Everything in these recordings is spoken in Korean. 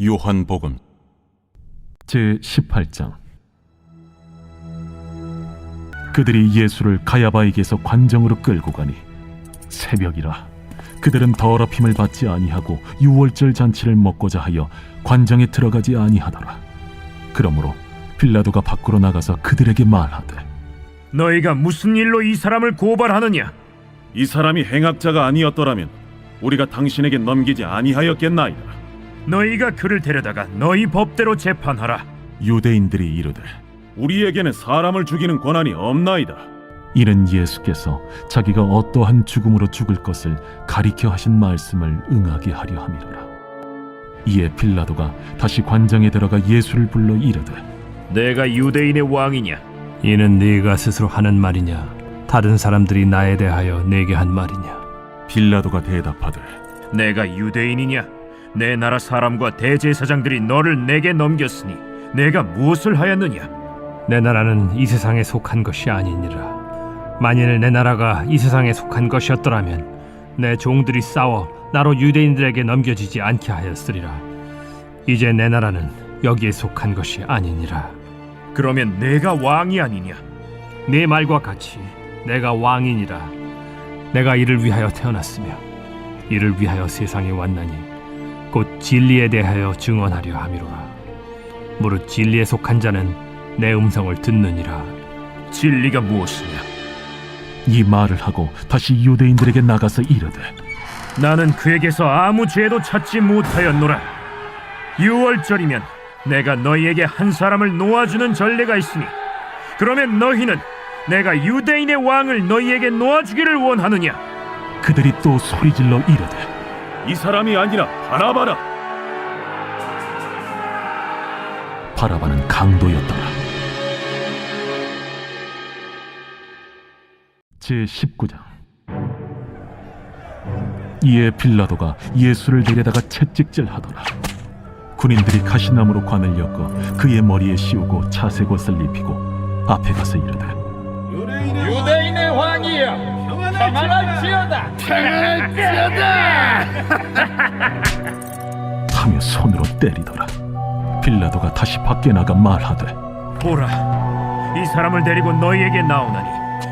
요한복음 제 18장 그들이 예수를 가야바에게서 관정으로 끌고 가니 새벽이라 그들은 더럽힘을 받지 아니하고 유월절 잔치를 먹고자 하여 관정에 들어가지 아니하더라 그러므로 빌라도가 밖으로 나가서 그들에게 말하되 너희가 무슨 일로 이 사람을 고발하느냐? 이 사람이 행악자가 아니었더라면 우리가 당신에게 넘기지 아니하였겠나이다. 너희가 그를 데려다가 너희 법대로 재판하라. 유대인들이 이르되 우리에게는 사람을 죽이는 권한이 없나이다. 이는 예수께서 자기가 어떠한 죽음으로 죽을 것을 가리켜 하신 말씀을 응하게 하려 함이로라. 이에 빌라도가 다시 관장에 들어가 예수를 불러 이르되 내가 유대인의 왕이냐? 이는 네가 스스로 하는 말이냐? 다른 사람들이 나에 대하여 내게 한 말이냐? 빌라도가 대답하되 내가 유대인이냐? 내 나라 사람과 대제사장들이 너를 내게 넘겼으니 내가 무엇을 하였느냐? 내 나라는 이 세상에 속한 것이 아니니라. 만일 내 나라가 이 세상에 속한 것이었더라면 내 종들이 싸워 나로 유대인들에게 넘겨지지 않게 하였으리라. 이제 내 나라는 여기에 속한 것이 아니니라. 그러면 내가 왕이 아니냐? 네 말과 같이 내가 왕이니라. 내가 이를 위하여 태어났으며 이를 위하여 세상에 왔나니 곧 진리에 대하여 증언하려 함이로라. 무릇 진리에 속한 자는 내 음성을 듣느니라. 진리가 무엇이냐? 이 말을 하고 다시 유대인들에게 나가서 이르되 나는 그에게서 아무 죄도 찾지 못하였노라. 유월절이면 내가 너희에게 한 사람을 놓아주는 전례가 있으니 그러면 너희는 내가 유대인의 왕을 너희에게 놓아주기를 원하느냐? 그들이 또 소리질러 이르되 이 사람이 아니라 바라바라. 바라바는 강도였더라. 제 19장 이에 빌라도가 예수를 데려다가 채찍질하더라. 군인들이 가시나무로 관을 엮어 그의 머리에 씌우고 차색 옷을 입히고 앞에 가서 이르되 유대인의 왕이여 평안할지어다 평안할지어다 하며 손으로 때리더라. 빌라도가 다시 밖에 나가 말하되 보라, 이 사람을 데리고 너희에게 나오나니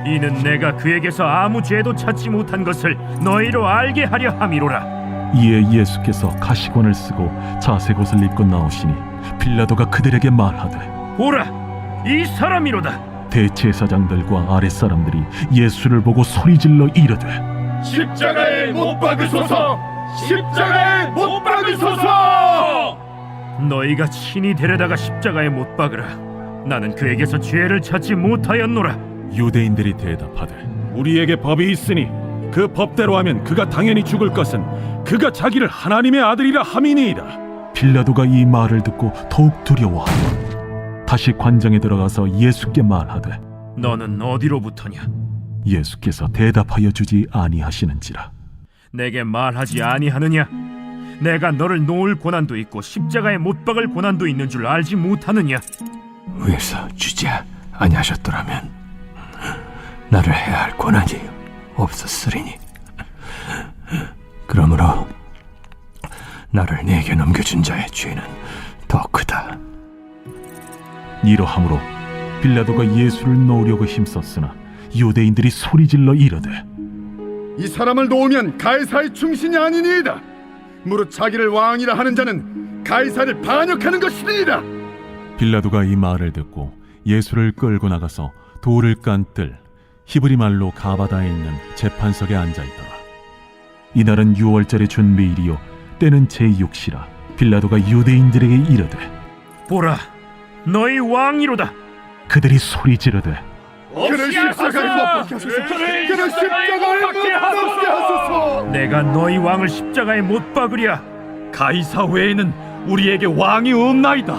이는 내가 그에게서 아무 죄도 찾지 못한 것을 너희로 알게 하려 함이로라. 이에 예수께서 가시관을 쓰고 자색 옷을 입고 나오시니 빌라도가 그들에게 말하되 보라, 이 사람이로다. 대제사장들과 아랫사람들이 예수를 보고 소리질러 이르되 십자가에 못 박으소서 십자가에 못 박으소서 너희가 친히 데려다가 십자가에 못 박으라. 나는 그에게서 죄를 찾지 못하였노라. 유대인들이 대답하되 우리에게 법이 있으니 그 법대로 하면 그가 당연히 죽을 것은 그가 자기를 하나님의 아들이라 함이니이다. 빌라도가 이 말을 듣고 더욱 두려워하고 다시 관장에 들어가서 예수께 말하되 너는 어디로부터냐? 예수께서 대답하여 주지 아니하시는지라 내게 말하지 아니하느냐? 내가 너를 놓을 고난도 있고 십자가에 못 박을 고난도 있는 줄 알지 못하느냐? 위에서 주지 아니하셨더라면 나를 해야 할 권한이 없었으리니 그러므로 나를 네게 넘겨준 자의 죄는 더 크다 이러함으로 빌라도가 예수를 놓으려고 힘썼으나 유대인들이 소리질러 이르되 이 사람을 놓으면 가이사의 충신이 아니니이다. 무릇 자기를 왕이라 하는 자는 가이사를 반역하는 것이니이다. 빌라도가 이 말을 듣고 예수를 끌고 나가서 돌을 깐뜰 히브리 말로 가바다에 있는 재판석에 앉아 있더라. 이날은 유월절의 준비일이요 때는 제6시라 빌라도가 유대인들에게 이르되 보라, 너희 왕이로다. 그들이 소리 지르되 그를 십자가에 못 박게 하소서. 그를 십자가에 못 박게 하소서. 내가 너희 왕을 십자가에 못 박으랴. 가이사 외에는 우리에게 왕이 없나이다.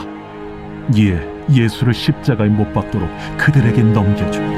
이에 예수를 십자가에 못 박도록 그들에게 넘겨주니라.